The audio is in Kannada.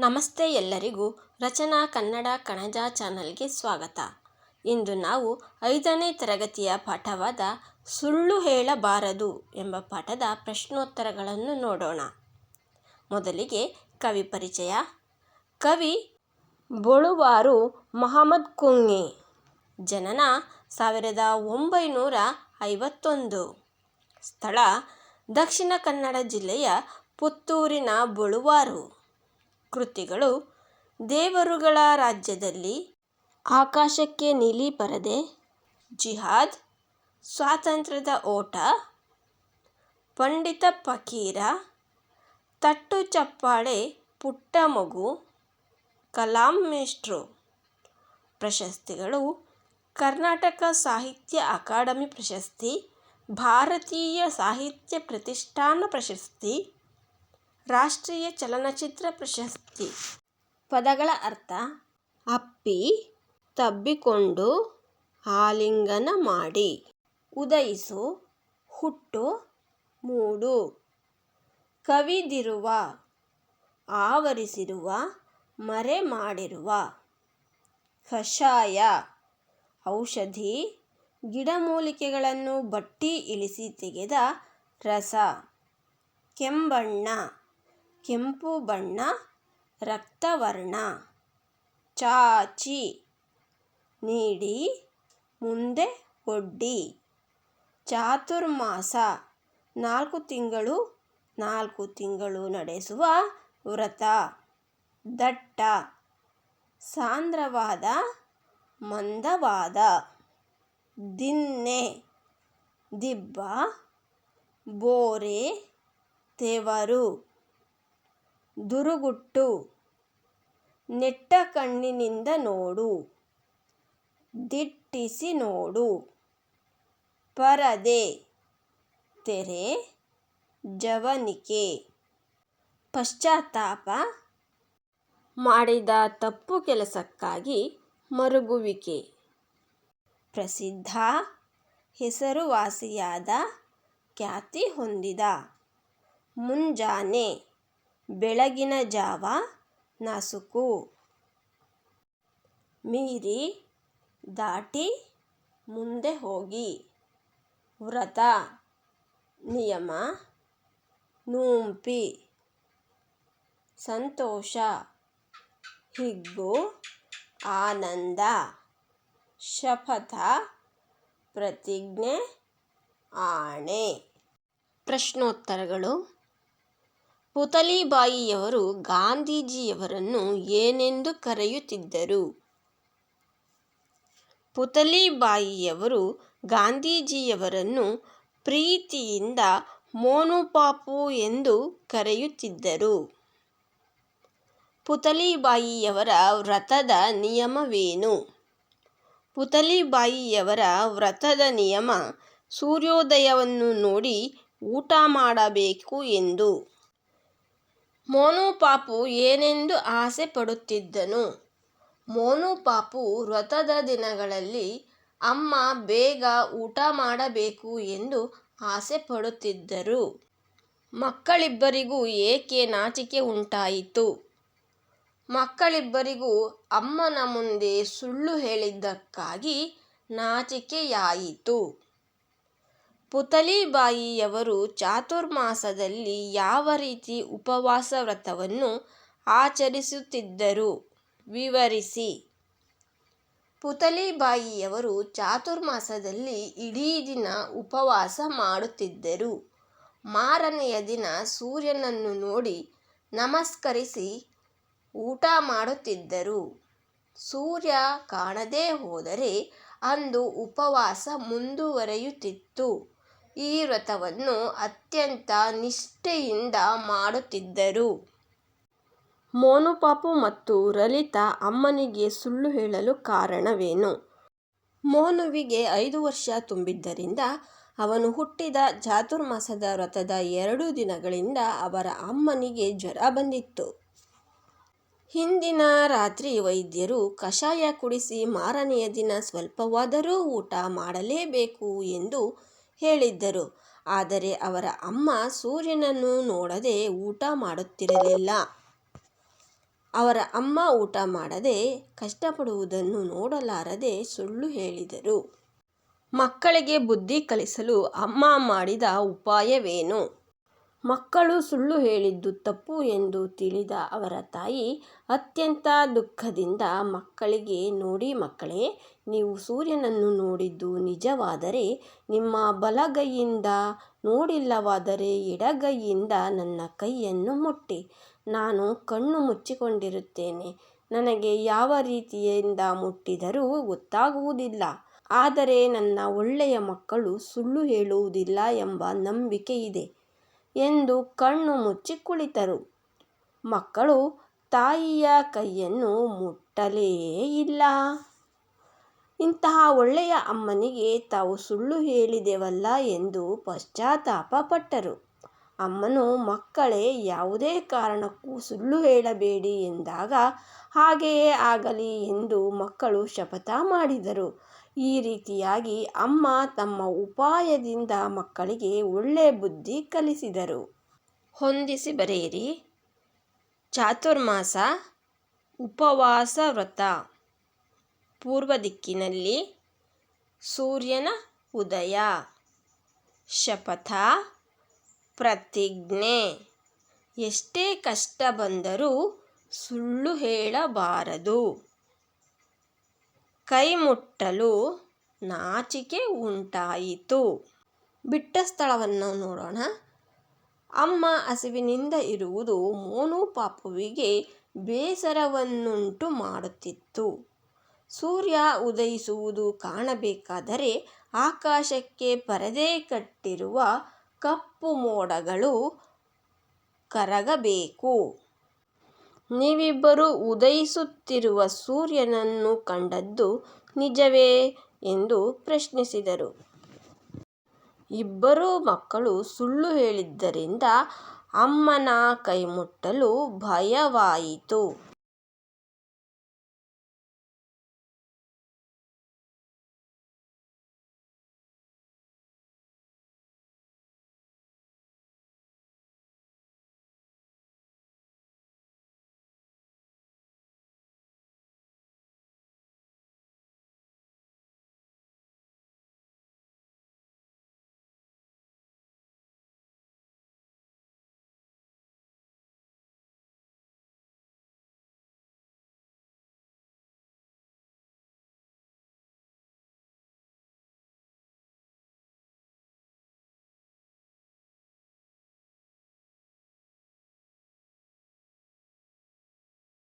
ನಮಸ್ತೆ ಎಲ್ಲರಿಗೂ ರಚನಾ ಕನ್ನಡ ಕಣಜ ಚಾನಲ್ಗೆ ಸ್ವಾಗತ. ಇಂದು ನಾವು ಐದನೇ ತರಗತಿಯ ಪಾಠವಾದ ಸುಳ್ಳು ಹೇಳಬಾರದು ಎಂಬ ಪಾಠದ ಪ್ರಶ್ನೋತ್ತರಗಳನ್ನು ನೋಡೋಣ. ಮೊದಲಿಗೆ ಕವಿ ಪರಿಚಯ. ಕವಿ ಬೊಳುವಾರು ಮಹಮ್ಮದ್ ಕುಂಗೆ. ಜನನ ಸಾವಿರದ ಒಂಬೈನೂರ ಐವತ್ತೊಂದು. ಸ್ಥಳ ದಕ್ಷಿಣ ಕನ್ನಡ ಜಿಲ್ಲೆಯ ಪುತ್ತೂರಿನ ಬೊಳುವಾರು. ಕೃತಿಗಳು ದೇವರುಗಳ ರಾಜ್ಯದಲ್ಲಿ ಆಕಾಶಕ್ಕೆ ನೀಲಿ ಪರದೆ, ಜಿಹಾದ್, ಸ್ವಾತಂತ್ರ್ಯದ ಓಟ, ಪಂಡಿತ ಫಕೀರ, ತಟ್ಟು ಚಪ್ಪಾಳೆ, ಪುಟ್ಟ ಮಗು, ಕಲಾಂ ಮೇಷ್ಟ್ರು. ಪ್ರಶಸ್ತಿಗಳು ಕರ್ನಾಟಕ ಸಾಹಿತ್ಯ ಅಕಾಡೆಮಿ ಪ್ರಶಸ್ತಿ, ಭಾರತೀಯ ಸಾಹಿತ್ಯ ಪ್ರತಿಷ್ಠಾನ ಪ್ರಶಸ್ತಿ ರಾಷ್ಟ್ರೀಯ ಚಲನಚಿತ್ರ ಪ್ರಶಸ್ತಿ. ಪದಗಳ ಅರ್ಥ, ಅಪ್ಪಿ, ತಬ್ಬಿಕೊಂಡು ಆಲಿಂಗನ ಮಾಡಿ, ಉದಯಿಸು, ಹುಟ್ಟು, ಮೂಡು. ಕವಿದಿರುವ, ಆವರಿಸಿರುವ, ಮರೆ ಮಾಡಿರುವ. ಕಷಾಯ, ಔಷಧಿ, ಗಿಡಮೂಲಿಕೆಗಳನ್ನು ಬಟ್ಟಿ ಇಳಿಸಿ ತೆಗೆದ ರಸ. ಕೆಂಬಣ್ಣ ಕೆಂಪು ಬಣ್ಣ, ರಕ್ತವರ್ಣ. ಚಾಚಿ. ನೀಡಿ. ಮುಂದೆ ಒಡ್ಡಿ. ಚಾತುರ್ಮಾಸ. ನಾಲ್ಕು ತಿಂಗಳು ನಾಲ್ಕು ತಿಂಗಳು ನಡೆಸುವ ವ್ರತ. ದಟ್ಟ. ಸಾಂದ್ರವಾದ, ಮಂದವಾದ. ದಿನ್ನೆ ದಿಬ್ಬ. ಬೋರೆ. ತೆವರು. ದುರುಗುಟ್ಟು. ನೆಟ್ಟ ಕಣ್ಣಿನಿಂದ ನೋಡು. ದಿಟ್ಟಿಸಿ ನೋಡು. ಪರದೆ. ತೆರೆ. ಜವನಿಕೆ. ಪಶ್ಚಾತ್ತಾಪ. ಮಾಡಿದ ತಪ್ಪು ಕೆಲಸಕ್ಕಾಗಿ ಮರುಗುವಿಕೆ. ಪ್ರಸಿದ್ಧ. ಹೆಸರುವಾಸಿಯಾದ ಖ್ಯಾತಿ ಹೊಂದಿದ. ಮುಂಜಾನೆ. ಬೆಳಗಿನ ಜಾವ ನಸುಕು. ಮೀರಿ ದಾಟಿ ಮುಂದೆ ಹೋಗಿ. ವ್ರತ, ನಿಯಮ, ನೂಂಪಿ, ಸಂತೋಷ, ಹಿಗ್ಗು, ಆನಂದ, ಶಪಥ, ಪ್ರತಿಜ್ಞೆ, ಆಣೆ. ಪ್ರಶ್ನೋತ್ತರಗಳು. ಪುತಲಿಬಾಯಿಯವರು ಗಾಂಧೀಜಿಯವರನ್ನು ಏನೆಂದು ಕರೆಯುತ್ತಿದ್ದರು? ಪುತಲಿಬಾಯಿಯವರು ಗಾಂಧೀಜಿಯವರನ್ನು ಪ್ರೀತಿಯಿಂದ ಮೋನುಪಾಪು ಎಂದು ಕರೆಯುತ್ತಿದ್ದರು. ಪುತಲಿಬಾಯಿಯವರ ವ್ರತದ ನಿಯಮವೇನು? ಪುತಲಿಬಾಯಿಯವರ ವ್ರತದ ನಿಯಮ, ಸೂರ್ಯೋದಯವನ್ನು ನೋಡಿ ಊಟ ಮಾಡಬೇಕು ಎಂದು. ಮೋನುಪಾಪು ಏನೆಂದು ಆಸೆ ಪಡುತ್ತಿದ್ದನು. ಮೋನುಪಾಪು ವ್ರತದ ದಿನಗಳಲ್ಲಿ ಅಮ್ಮ ಬೇಗ ಊಟ ಮಾಡಬೇಕು ಎಂದು ಆಸೆ ಪಡುತ್ತಿದ್ದರು. ಮಕ್ಕಳಿಬ್ಬರಿಗೂ ಏಕೆ ನಾಚಿಕೆ ಉಂಟಾಯಿತು? ಮಕ್ಕಳಿಬ್ಬರಿಗೂ ಅಮ್ಮನ ಮುಂದೆ ಸುಳ್ಳು ಹೇಳಿದ್ದಕ್ಕಾಗಿ ನಾಚಿಕೆಯಾಯಿತು. ಪುತಲಿಬಾಯಿಯವರು ಚಾತುರ್ಮಾಸದಲ್ಲಿ ಯಾವ ರೀತಿ ಉಪವಾಸ ವ್ರತವನ್ನು ಆಚರಿಸುತ್ತಿದ್ದರು? ವಿವರಿಸಿ. ಪುತಲಿಬಾಯಿಯವರು ಚಾತುರ್ಮಾಸದಲ್ಲಿ ಇಡೀ ದಿನ ಉಪವಾಸ ಮಾಡುತ್ತಿದ್ದರು. ಮಾರನೆಯ ದಿನ ಸೂರ್ಯನನ್ನು ನೋಡಿ ನಮಸ್ಕರಿಸಿ ಊಟ ಮಾಡುತ್ತಿದ್ದರು. ಸೂರ್ಯ ಕಾಣದೇ ಹೋದರೆ ಅಂದು ಉಪವಾಸ ಮುಂದುವರಿಯುತ್ತಿತ್ತು. ಈ ವ್ರತವನ್ನು ಅತ್ಯಂತ ನಿಷ್ಠೆಯಿಂದ ಮಾಡುತ್ತಿದ್ದರು. ಮೋನುಪಾಪು ಮತ್ತು ಲಲಿತಾ ಅಮ್ಮನಿಗೆ ಸುಳ್ಳು ಹೇಳಲು ಕಾರಣವೇನು? ಮೋನುವಿಗೆ ಐದು ವರ್ಷ ತುಂಬಿದ್ದರಿಂದ ಅವನು ಹುಟ್ಟಿದ ಚಾತುರ್ಮಾಸದ ವ್ರತದ ಎರಡು ದಿನಗಳಿಂದ ಅವರ ಅಮ್ಮನಿಗೆ ಜ್ವರ ಬಂದಿತ್ತು. ಹಿಂದಿನ ರಾತ್ರಿ ವೈದ್ಯರು ಕಷಾಯ ಕುಡಿಸಿ ಮಾರನೆಯ ದಿನ ಸ್ವಲ್ಪವಾದರೂ ಊಟ ಮಾಡಲೇಬೇಕು ಎಂದು ಹೇಳಿದ್ದರು ಆದರೆ ಅವರ ಅಮ್ಮ ಸೂರ್ಯನನ್ನು ನೋಡದೆ ಊಟ ಮಾಡುತ್ತಿರಲಿಲ್ಲ ಅವರ ಅಮ್ಮ ಊಟ ಮಾಡದೆ ಕಷ್ಟಪಡುವುದನ್ನು ನೋಡಲಾರದೆ ಸುಳ್ಳು ಹೇಳಿದರು. ಮಕ್ಕಳಿಗೆ ಬುದ್ಧಿ ಕಲಿಸಲು ಅಮ್ಮ ಮಾಡಿದ ಉಪಾಯವೇನು? ಮಕ್ಕಳು ಸುಳ್ಳು ಹೇಳಿದ್ದು ತಪ್ಪು ಎಂದು ತಿಳಿದ ಅವರ ತಾಯಿ ಅತ್ಯಂತ ದುಃಖದಿಂದ ಮಕ್ಕಳಿಗೆ ನೋಡಿ ಮಕ್ಕಳೇ, ನೀವು ಸೂರ್ಯನನ್ನು ನೋಡಿದ್ದು ನಿಜವಾದರೆ ನಿಮ್ಮ ಬಲಗೈಯಿಂದ, ನೋಡಿಲ್ಲವಾದರೆ ಎಡಗೈಯಿಂದ ನನ್ನ ಕೈಯನ್ನು ಮುಟ್ಟಿ. ನಾನು ಕಣ್ಣು ಮುಚ್ಚಿಕೊಂಡಿರುತ್ತೇನೆ, ನನಗೆ ಯಾವ ರೀತಿಯಿಂದ ಮುಟ್ಟಿದರೂ ಗೊತ್ತಾಗುವುದಿಲ್ಲ. ಆದರೆ ನನ್ನ ಒಳ್ಳೆಯ ಮಕ್ಕಳು ಸುಳ್ಳು ಹೇಳುವುದಿಲ್ಲ ಎಂಬ ನಂಬಿಕೆ ಇದೆ ಎಂದು ಕಣ್ಣು ಮುಚ್ಚಿ ಕುಳಿತರು. ಮಕ್ಕಳು ತಾಯಿಯ ಕೈಯನ್ನು ಮುಟ್ಟಲೇ ಇಲ್ಲ. ಇಂತಹ ಒಳ್ಳೆಯ ಅಮ್ಮನಿಗೆ ತಾವು ಸುಳ್ಳು ಹೇಳಿದೆವಲ್ಲ ಎಂದು ಪಶ್ಚಾತ್ತಾಪ ಪಟ್ಟರು. ಅಮ್ಮನು ಮಕ್ಕಳೇ, ಯಾವುದೇ ಕಾರಣಕ್ಕೂ ಸುಳ್ಳು ಹೇಳಬೇಡಿ ಎಂದಾಗ ಹಾಗೆಯೇ ಆಗಲಿ ಎಂದು ಮಕ್ಕಳು ಶಪಥ ಮಾಡಿದರು. ಈ ರೀತಿಯಾಗಿ ಅಮ್ಮ ತಮ್ಮ ಉಪಾಯದಿಂದ ಮಕ್ಕಳಿಗೆ ಒಳ್ಳೆ ಬುದ್ಧಿ ಕಲಿಸಿದರು. ಹೊಂದಿಸಿ ಬರೆಯಿರಿ ಚಾತುರ್ಮಾಸ, ಉಪವಾಸ ವ್ರತ ಪೂರ್ವ ದಿಕ್ಕಿನಲ್ಲಿ ಸೂರ್ಯನ ಉದಯ ಶಪಥ, ಪ್ರತಿಜ್ಞೆ ಎಷ್ಟೇ ಕಷ್ಟ ಬಂದರೂ ಸುಳ್ಳು ಹೇಳಬಾರದು. ಕೈಮುಟ್ಟಲು ನಾಚಿಕೆ ಉಂಟಾಯಿತು. ಬಿಟ್ಟ ಸ್ಥಳವನ್ನು ನೋಡೋಣ. ಅಮ್ಮ ಹಸಿವಿನಿಂದ ಇರುವುದು ಮೋನು ಪಾಪುವಿಗೆ ಬೇಸರವನ್ನುಂಟು ಮಾಡುತ್ತಿತ್ತು. ಸೂರ್ಯ ಉದಯಿಸುವುದು ಕಾಣಬೇಕಾದರೆ ಆಕಾಶಕ್ಕೆ ಪರದೆ ಕಟ್ಟಿರುವ ಕಪ್ಪು ಮೋಡಗಳು ಕರಗಬೇಕು. ನೀವಿಬ್ಬರೂ ಉದಯಿಸುತ್ತಿರುವ ಸೂರ್ಯನನ್ನು ಕಂಡದ್ದು ನಿಜವೇ ಎಂದು ಪ್ರಶ್ನಿಸಿದರು. ಇಬ್ಬರೂ ಮಕ್ಕಳು ಸುಳ್ಳು ಹೇಳಿದ್ದರಿಂದ ಅಮ್ಮನ ಕೈಮುಟ್ಟಲು ಭಯವಾಯಿತು.